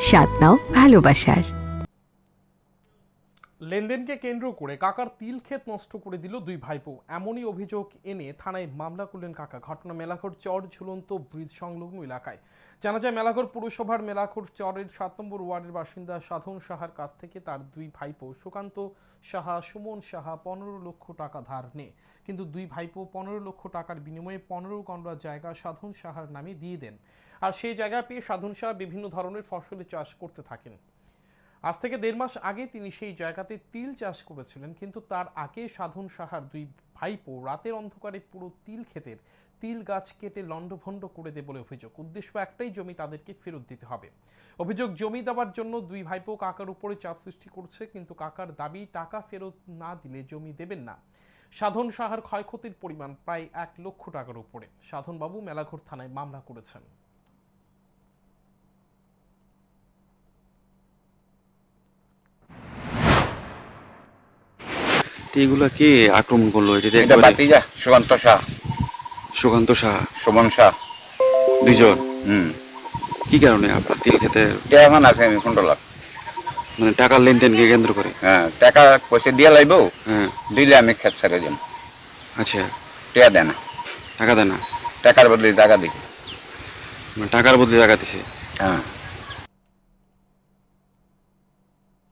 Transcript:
স্বাদ নাও ভালোবাসার। লেনদেনকে কেন্দ্র করে কাকার তিল ক্ষেত নষ্ট করে দিল দুই ভাইপো। এমনই অভিযোগ এনে থানায় মামলা করলেন কাকা। ঘটনা মেলাঘর চর ঝুলন্ত ব্রিজ সংলগ্ন এলাকায়। জানা যায়, মেলাঘর পুরসভার মেলাঘর চরের সাত নম্বর ওয়ার্ডের বাসিন্দা সাধন সাহার কাছ থেকে তার দুই ভাইপো সুকান্ত সাহা, সুমন সাহা পনেরো লক্ষ টাকা ধার নেয়। কিন্তু দুই ভাইপো পনেরো লক্ষ টাকার বিনিময়ে পনেরো গন্ডা জায়গা সাধন সাহার নামে দিয়ে দেন। আর সেই জায়গা পেয়ে সাধন সাহা বিভিন্ন ধরনের ফসলের চাষ করতে থাকেন। আজ থেকে দেড় মাস আগে তিনি সেই জায়গাতে তিল চাষ করেছিলেন, কিন্তু তার আগে সাধন সাহার দুই ভাইপো রাতের অন্ধকারে পুরো তিল ক্ষেতের তিল গাছ কেটে লণ্ডভণ্ড করে দেয় বলে অভিযোগ। উদ্দেশ্য একটাই, জমি তাদেরকে ফেরত দিতে হবে। অভিযোগ, জমি দেওয়ার জন্য দুই ভাইপো কাকার উপরে চাপ সৃষ্টি করছে, কিন্তু কাকার দাবি, টাকা ফেরত না দিলে জমি দেবেন না। সাধন সাহার ক্ষয়ক্ষতির পরিমাণ প্রায় এক লক্ষ টাকার উপরে। সাধনবাবু মেলাঘর থানায় মামলা করেছেন। এগুলা কে আক্রমণ করল? এটা এটা একবারে বাতিজা সুকান্ত শাহ। সুকান্ত সাহা সুমন শাহ। দুইজন? হুম। কি কারণে? আপনার তিল খেতে কেমন আছে আমি লাভ? মানে টাকার লেনদেনকে কেন্দ্র করে? হ্যাঁ টাকা পয়সা দিয়ে লাইব হ্যাঁ। দিলে আমি খেত ছেড়ে যাম আচ্ছা। টিয়া দেয় না। টাকা দেয় না? টাকার বদলে টাকা দিই মানে টাকার বদলে টাকা দিছে? হ্যাঁ।